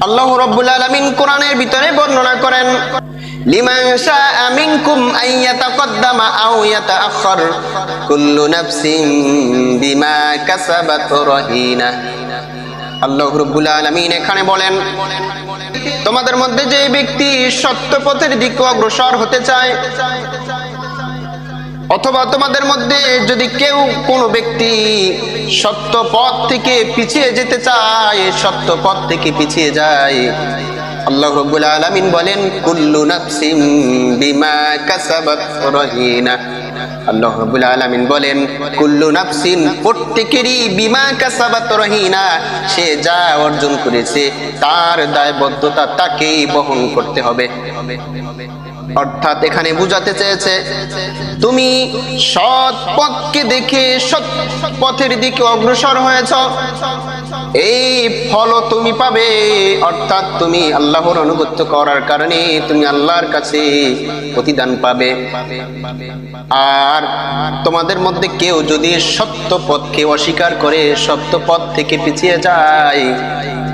আল্লাহ রব্বুল আলামিন কোরআনের ভিতরে বর্ণনা করেন তোমাদের মধ্যে যে ব্যক্তি সত্য পথের দিকে অগ্রসর হতে চায়, অথবা তোমাদের মধ্যে যদি কেউ কোনো ব্যক্তি সত্য পথ থেকে পিছিয়ে যেতে চায় সত্য পথ থেকে পিছিয়ে যায়। আল্লাহ রব্বুল আলামিন বলেন, কুল্লু নাফসিম বিমা কাসাবাত রহিনা। আল্লাহ রব্বুল আলামিন বলেন, কুল্লু নাফসিন, প্রত্যেকেরই বিমা কাসাবাত রহিনা। সে যা অর্জন করেছে, তার দায়বদ্ধতা তাকেই বহন করতে হবে। অর্থাৎ এখানে বুঝাতে চেয়েছে, তুমি সৎ পথকে দেখে সৎ পথের দিকে অগ্রসর হয়েছ। এই ফল তুমি পাবে। অর্থাৎ তুমি আল্লাহর অনুগত্য করার কারণে তুমি আল্লাহর কাছে প্রতিদান পাবে। আর তোমাদের মধ্যে কেউ যদি সত্য পথকে অস্বীকার করে সত্য পথ থেকে পিছিয়ে যায়।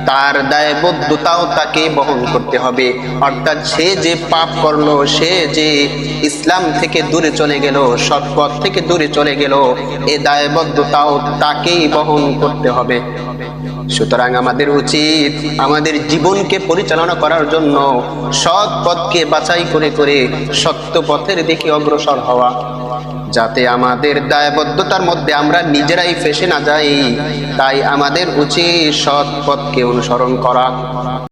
তার দায়বদ্ধতাও তাকে বহন করতে হবে। অর্থাৎ সে যে পাপ করল, সে যে ইসলাম থেকে দূরে চলে গেল সৎ পথ থেকে দূরে চলে গেল, এ দায়বদ্ধতাও তাকেই বহন করতে হবে। সুতরাং আমাদের উচিত আমাদের জীবনকে পরিচালনা করার জন্য সৎ পথকে বাছাই করে করে সত্য পথের দিকে অগ্রসর হওয়া। যাতে আমাদের দায়বদ্ধতার মধ্যে আমরা নিজেরাই ফেসে না যাই, তাই আমাদের উচিত সৎ পথকে অনুসরণ করা।